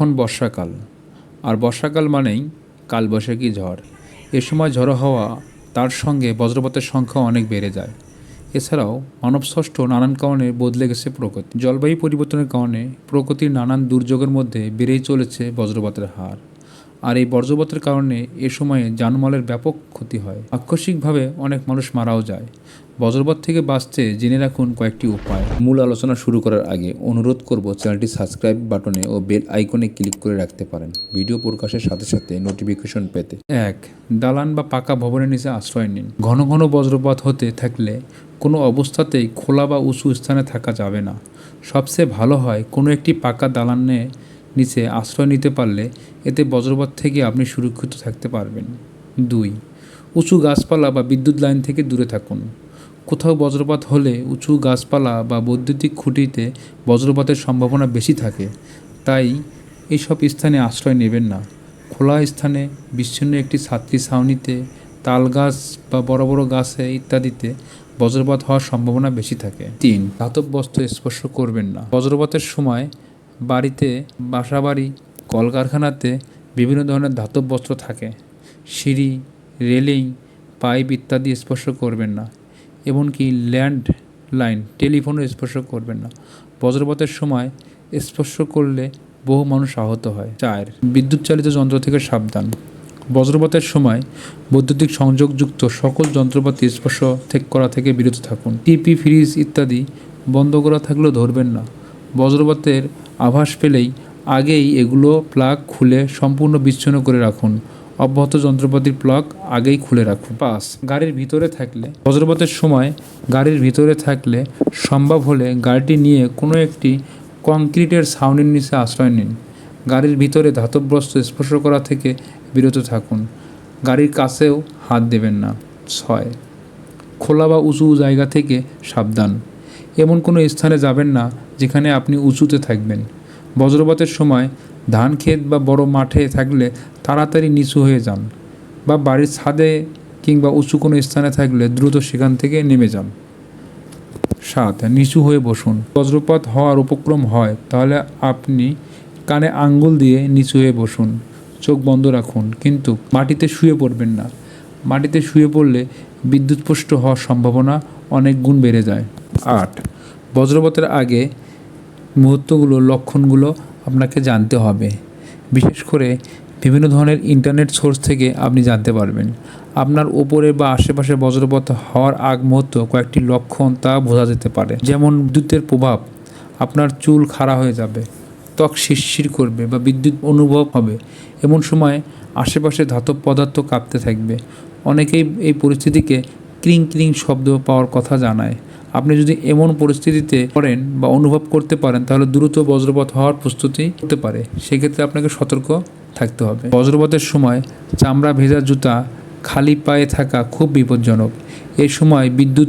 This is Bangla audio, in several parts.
এখন বর্ষাকাল। আর বর্ষাকাল মানেই কালবৈশাখী ঝড়। এ সময় ঝড়ো হওয়া তার সঙ্গে বজ্রপাতের সংখ্যা অনেক বেড়ে যায়। এছাড়াও মানবষষ্ঠ নানান কারণে বদলে গেছে প্রকৃতি। জলবায়ু পরিবর্তনের কারণে প্রকৃতির নানান দুর্যোগের মধ্যে বেড়েই চলেছে বজ্রপাতের হার। আর এই বজ্রপাতের কারণে এ সময়ে জানমালের ব্যাপক ক্ষতি হয়। আকস্মিকভাবে অনেক মানুষ মারাও যায়। বজ্রপাত থেকে বাঁচতে জেনে রাখুন কয়েকটি উপায়। মূল আলোচনা শুরু করার আগে অনুরোধ করব চ্যানেলটি সাবস্ক্রাইব বাটনে ও বেল আইকনে ক্লিক করে রাখতে পারেন। ভিডিও প্রকাশের সাথে সাথে নোটিফিকেশন পেতে। এক, দালান বা পাকা ভবনের নিচে আশ্রয় নিন। ঘন ঘন বজ্রপাত হতে থাকলে কোনো অবস্থাতেই খোলা বা উঁচু স্থানে থাকা যাবে না। সবচেয়ে ভালো হয় কোনো একটি পাকা দালানে নিচে আশ্রয় নিতে পারলে এতে বজ্রপাত থেকে আপনি সুরক্ষিত থাকতে পারবেন। দুই, উঁচু গাছপালা বা বিদ্যুৎ লাইন থেকে দূরে থাকুন। কোথাও বজ্রপাত হলে উঁচু গাছপালা বা বৈদ্যুতিক খুঁটিতে বজ্রপাতের সম্ভাবনা বেশি থাকে। তাই এইসব স্থানে আশ্রয় নেবেন না। খোলা স্থানে, বিচ্ছিন্ন একটি ছাত্রী ছাউনিতে, তাল গাছ বা বড় বড় গাছে ইত্যাদিতে বজ্রপাত হওয়ার সম্ভাবনা বেশি থাকে। তিন, ধাতব বস্ত্র স্পর্শ করবেন না। বজ্রপাতের সময় বাড়িতে, বাসাবাড়ি, কলকারখানাতে বিভিন্ন ধরনের ধাতব বস্ত্র থাকে। সিঁড়ি, রেলিং, পাইপ ইত্যাদি স্পর্শ করবেন না। এমনকি ল্যান্ড লাইন টেলিফোনও স্পর্শ করবেন না। বজ্রপাতের সময় স্পর্শ করলে বহু মানুষ আহত হয়। চার বিদ্যুৎ চালিত যন্ত্র থেকে সাবধান। বজ্রপাতের সময় বৈদ্যুতিক সংযোগযুক্ত সকল যন্ত্রপাতি স্পর্শ থেকে, করা থেকে বিরত থাকুন। টিপি, ফ্রিজ ইত্যাদি বন্ধ করা থাকলেও ধরবেন না। বজ্রপাতের আভাস পেলেই আগেই এগুলো প্লাগ খুলে সম্পূর্ণ বিচ্ছিন্ন করে রাখুন। অব্যাহত যন্ত্রপাতির প্লাগ আগেই খুলে রাখুন। পাঁচ, গাড়ির ভিতরে থাকলে বজ্রপাতের সময় গাড়ির ভিতরে থাকলে সম্ভব হলে গাড়িটি নিয়ে কোনো একটি কংক্রিটের ছাউনির নিচে আশ্রয় নিন। গাড়ির ভিতরে ধাতব স্পর্শ করা থেকে বিরত থাকুন। গাড়ির কাছেও হাত দেবেন না। ছয়, খোলা বা উঁচু জায়গা থেকে সাবধান। এমন কোনো স্থানে যাবেন না যেখানে আপনি উঁচুতে থাকবেন। বজ্রপাতের সময় ধান ক্ষেত বা বড় মাঠে থাকলে তাড়াতাড়ি নিচু হয়ে যান বা বাড়ির ছাদে কিংবা উঁচু কোনো স্থানে থাকলে দ্রুত সেখান থেকে নেমে যান। সাত, নিচু হয়ে বসুন। বজ্রপাত হওয়ার উপক্রম হয়, তাহলে আপনি কানে আঙ্গুল দিয়ে নিচু হয়ে বসুন। চোখ বন্ধ রাখুন, কিন্তু মাটিতে শুয়ে পড়বেন না। মাটিতে শুয়ে পড়লে বিদ্যুৎস্পষ্ট হওয়ার সম্ভাবনা অনেক গুণ বেড়ে যায়। আট বজ্রপাতের আগে মুহূর্তগুলো, লক্ষণগুলো আপনাকে জানতে হবে। বিশেষ করে বিভিন্ন ধরনের ইন্টারনেট সোর্স থেকে আপনি জানতে পারবেন। আপনার ওপরে বা আশেপাশে বজ্রপাত হওয়ার আগ মুহূর্ত কয়েকটি লক্ষণ তা বোঝা যেতে পারে। যেমন বিদ্যুতের প্রভাব, আপনার চুল খাড়া হয়ে যাবে, ত্বক শিরশির করবে বা বিদ্যুৎ অনুভব হবে। এমন সময় আশেপাশে ধাতব পদার্থ কাঁপতে থাকবে। অনেকেই এই পরিস্থিতিকে ক্রিং ক্রিং শব্দ পাওয়ার কথা জানায়। আপনি যদি এমন পরিস্থিতিতে পড়েন বা অনুভব করতে পারেন, তাহলে দ্রুত বজ্রপাত হওয়ার প্রস্তুতি হতে পারে। সেক্ষেত্রে আপনাকে সতর্ক থাকতে হবে। বজ্রপাতের সময় চামড়া ভেজা জুতা খালি পায়ে থাকা খুব বিপজ্জনক। এ সময় বিদ্যুৎ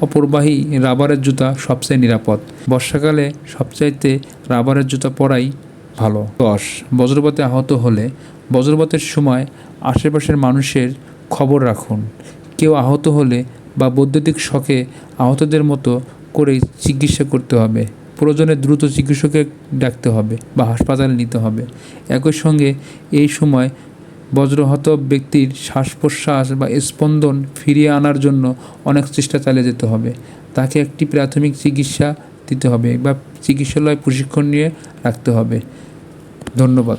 অপরবাহী রাবারের জুতা সবচেয়ে নিরাপদ। বর্ষাকালে সবচাইতে রাবারের জুতা পরাই ভালো। দশ, বজ্রপাতে আহত হলে বজ্রপাতের সময় আশেপাশের মানুষের খবর রাখুন। কেউ আহত হলে বা বৈদ্যুতিক শকে আহতদের মতো করেই চিকিৎসা করতে হবে। প্রয়োজনে দ্রুত চিকিৎসকের ডাকতে হবে বা হাসপাতালে নিতে হবে। একই সঙ্গে এই সময় বজ্রহত ব্যক্তির শ্বাস প্রশ্বাস বা স্পন্দন ফিরিয়ে আনার জন্য অনেক চেষ্টা চালিয়ে যেতে হবে। তাকে একটি প্রাথমিক চিকিৎসা দিতে হবে বা চিকিৎসালয় প্রশিক্ষণ নিয়ে রাখতে হবে। ধন্যবাদ।